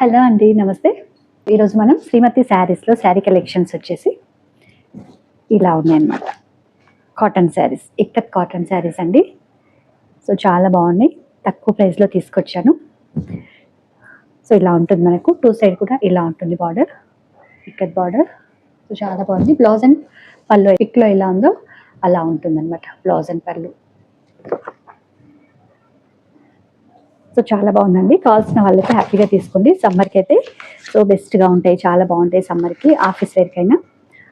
Hello అండి నమస్తే. ఈరోజు మనం శ్రీమతి శారీస్లో శారీ కలెక్షన్స్ వచ్చేసి ఇలా ఉన్నాయన్నమాట. Cotton saris ikat cotton saris అండి. సో చాలా బాగున్నాయి. తక్కువ ప్రైస్లో తీసుకొచ్చాను. సో ఇలా ఉంటుంది మనకు. టూ సైడ్ కూడా ఇలా ఉంటుంది బార్డర్ ఇక్కత్ బార్డర్ సో చాలా బాగుంది. బ్లౌజ్ అండ్ పళ్ళు పిక్లో ఎలా ఉందో అలా ఉంటుంది అనమాట బ్లౌజ్ అండ్ పళ్ళు. సో చాలా బాగుందండి. కావాల్సిన వాళ్ళైతే హ్యాపీగా తీసుకోండి. సమ్మర్కి అయితే సో బెస్ట్గా ఉంటాయి. చాలా బాగుంటాయి సమ్మర్కి ఆఫీస్ వేర్కైనా.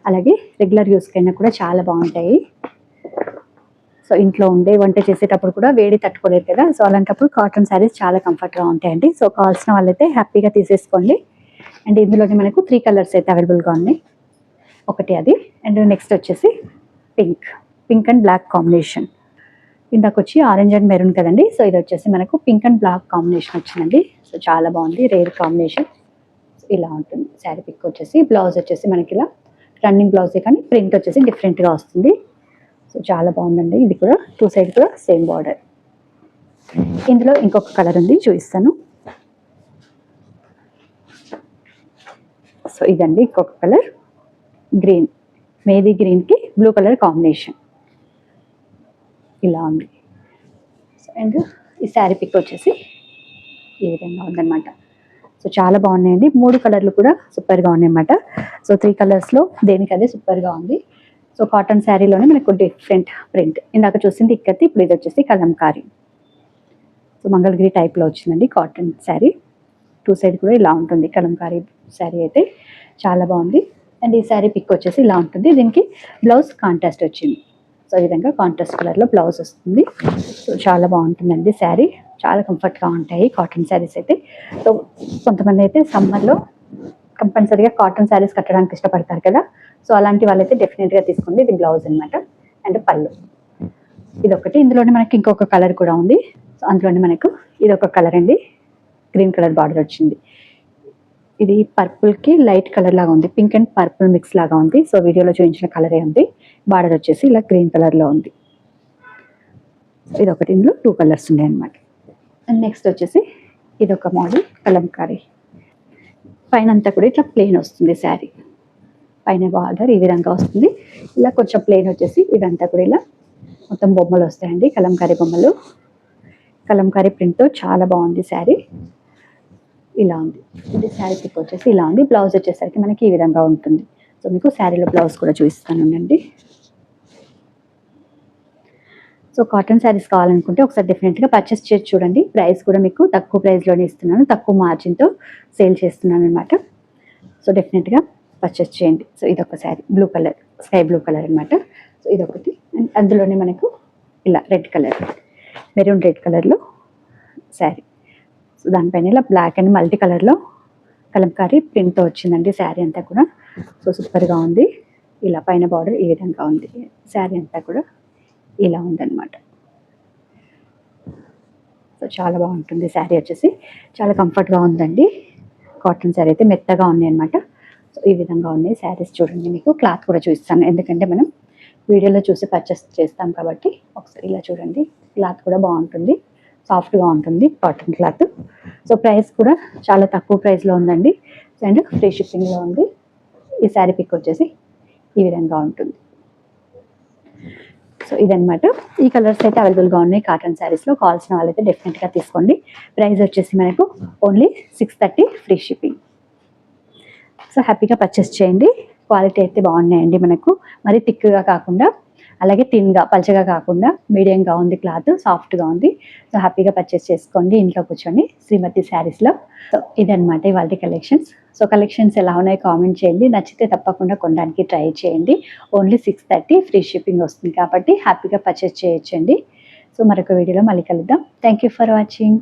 అలాగే రెగ్యులర్ యూస్కైనా కూడా చాలా బాగుంటాయి. సో ఇంట్లో ఉండే వంట చేసేటప్పుడు కూడా వేడి తట్టుకోలేరు కదా. సో అలాంటప్పుడు కాటన్ శారీస్ చాలా కంఫర్ట్గా ఉంటాయండి. సో కావాల్సిన వాళ్ళైతే హ్యాపీగా తీసేసుకోండి. అండ్ ఇందులోనే మనకు త్రీ కలర్స్ అయితే అవైలబుల్గా ఉన్నాయి. ఒకటి అది. అండ్ నెక్స్ట్ వచ్చేసి pink. Pink and black combination. ఇందాక వచ్చి ఆరెంజ్ అండ్ మెరూన్ కదండి. సో ఇది వచ్చేసి మనకు పింక్ అండ్ బ్లాక్ కాంబినేషన్ వచ్చిందండి. సో చాలా బాగుంది. రేర్ కాంబినేషన్ ఇలా ఉంటుంది. శారీ పిక్ వచ్చేసి బ్లౌజ్ వచ్చేసి మనకి ఇలా రన్నింగ్ బ్లౌజే కానీ ప్రింట్ వచ్చేసి డిఫరెంట్గా వస్తుంది. సో చాలా బాగుందండి. ఇది కూడా టూ సైడ్ కూడా సేమ్ బార్డర్ ఇందులో ఇంకొక కలర్ ఉంది చూపిస్తాను. సో ఇదండి ఇంకొక కలర్ గ్రీన్ మేది గ్రీన్కి బ్లూ కలర్ కాంబినేషన్ ఇలా ఉంది. అండ్ ఈ శారీ పిక్ వచ్చేసి ఈ విధంగా ఉందన్నమాట. సో చాలా బాగున్నాయండి. మూడు కలర్లు కూడా సూపర్గా ఉన్నాయన్నమాట. సో త్రీ కలర్స్లో దేనికి అదే సూపర్గా ఉంది. సో కాటన్ శారీలోనే మనకు డిఫరెంట్ ప్రింట్ ఇందాక చూసింది ఇక్కత్తి ఇప్పుడు ఇది వచ్చేసి కలంకారీ. సో మంగళగిరి టైప్లో వచ్చిందండి కాటన్ శారీ టూ సైడ్ కూడా ఇలా ఉంటుంది. కలంకారీ శారీ అయితే చాలా బాగుంది. అండ్ ఈ శారీ పిక్ వచ్చేసి ఇలా ఉంటుంది. దీనికి బ్లౌజ్ కాంట్రాస్ట్ వచ్చింది. సో ఈ విధంగా కాంట్రాస్ట్ కలర్లో బ్లౌజ్ వస్తుంది. సో చాలా బాగుంటుందండి శారీ చాలా కంఫర్ట్గా ఉంటాయి కాటన్ శారీస్ అయితే. సో కొంతమంది అయితే సమ్మర్లో కంపల్సరీగా కాటన్ శారీస్ కట్టడానికి ఇష్టపడతారు కదా. సో అలాంటి వాళ్ళైతే డెఫినెట్గా తీసుకోండి. ఇది బ్లౌజ్ అనమాట అండ్ పళ్ళు. ఇది ఒకటి ఇందులోనే మనకి ఇంకొక కలర్ కూడా ఉంది. సో అందులోనే మనకు ఇది ఒక కలర్ అండి. గ్రీన్ కలర్ బార్డర్ వచ్చింది. ఇది పర్పుల్కి లైట్ కలర్ లాగా ఉంది. పింక్ అండ్ పర్పుల్ మిక్స్ లాగా ఉంది. సో వీడియోలో చూపించిన కలరే ఉంది. బార్డర్ వచ్చేసి ఇలా గ్రీన్ కలర్లో ఉంది. ఇది ఒకటి ఇందులో టూ కలర్స్ ఉన్నాయి అనమాట అండ్ నెక్స్ట్ వచ్చేసి ఇది ఒక మోడల్ కలంకారీ. పైన అంతా కూడా ఇట్లా ప్లెయిన్ వస్తుంది శారీ. పైన బార్డర్ ఈ విధంగా వస్తుంది. ఇలా కొంచెం ప్లెయిన్ వచ్చేసి ఇదంతా కూడా ఇలా మొత్తం బొమ్మలు వస్తాయండి కలంకారీ బొమ్మలు. కలంకారీ ప్రింట్తో చాలా బాగుంది శారీ. ఇలా ఉంది. ఇది శారీ పిక్ వచ్చేసి ఇలా ఉంది. బ్లౌజ్ వచ్చేసరికి మనకి ఈ విధంగా ఉంటుంది. సో మీకు శారీలో బ్లౌజ్ కూడా చూపిస్తాను ఉండండి. సో కాటన్ శారీస్ కావాలనుకుంటే ఒకసారి డెఫినెట్గా పర్చేస్ చేసి చూడండి. ప్రైస్ కూడా మీకు తక్కువ ప్రైస్లోనే ఇస్తున్నాను. తక్కువ మార్జిన్తో సేల్ చేస్తున్నాను అనమాట సో డెఫినెట్గా పర్చేస్ చేయండి. సో ఇదొక sari blue colour sky blue colour అనమాట సో ఇదొకటి. అండ్ అందులోనే మనకు ఇలా రెడ్ కలర్ మెరూన్ రెడ్ కలర్లో శారీ. సో దానిపైన ఇలా బ్లాక్ అండ్ మల్టీ కలర్లో కలంకారీ ప్రింట్తో వచ్చిందండి శారీ అంతా కూడా. సో సూపర్గా ఉంది. ఇలా పైన బార్డర్ ఈ విధంగా ఉంది. శారీ అంతా కూడా ఇలా ఉందన్నమాట. సో చాలా బాగుంటుంది శారీ వచ్చేసి. చాలా కంఫర్ట్గా ఉందండి. కాటన్ శారీ అయితే మెత్తగా ఉన్నాయి అనమాట సో ఈ విధంగా ఉన్నాయి శారీస్ చూడండి మీకు. క్లాత్ కూడా చూపిస్తాను. ఎందుకంటే మనం వీడియోలో చూసి పర్చేస్ చేస్తాం కాబట్టి ఒకసారి ఇలా చూడండి. క్లాత్ కూడా బాగుంటుంది. సాఫ్ట్గా ఉంటుంది కాటన్ క్లాత్. సో ప్రైస్ కూడా చాలా తక్కువ ప్రైస్లో ఉందండి. అండ్ ఫ్రీ షిప్పింగ్లో ఉంది. ఈ శారీ పిక్ వచ్చేసి ఈ విధంగా ఉంటుంది. సో ఇదనమాట ఈ కలర్స్ అయితే అవైలబుల్గా ఉన్నాయి. కాటన్ శారీస్లో కావాల్సిన వాళ్ళైతే డెఫినెట్గా తీసుకోండి. ప్రైస్ వచ్చేసి మనకు only six thirty free shipping so హ్యాపీగా పర్చేస్ చేయండి. క్వాలిటీ అయితే బాగున్నాయండి మనకు. మరీ థిక్గా కాకుండా అలాగే థిన్గా పలచగా కాకుండా మీడియంగా ఉంది క్లాత్ సాఫ్ట్గా ఉంది. సో హ్యాపీగా పర్చేస్ చేసుకోండి. ఇంట్లో కూర్చొని శ్రీమతి శారీస్లో సో ఇదనమాట ఇవాళ కలెక్షన్స్ సో కలెక్షన్స్ ఎలా ఉన్నాయో కామెంట్ చేయండి. నచ్చితే తప్పకుండా కొనడానికి ట్రై చేయండి. Only six thirty free shipping వస్తుంది కాబట్టి హ్యాపీగా పర్చేస్ చేయొచ్చండి. సో మరొక వీడియోలో మళ్ళీ కలుద్దాం. Thank you for watching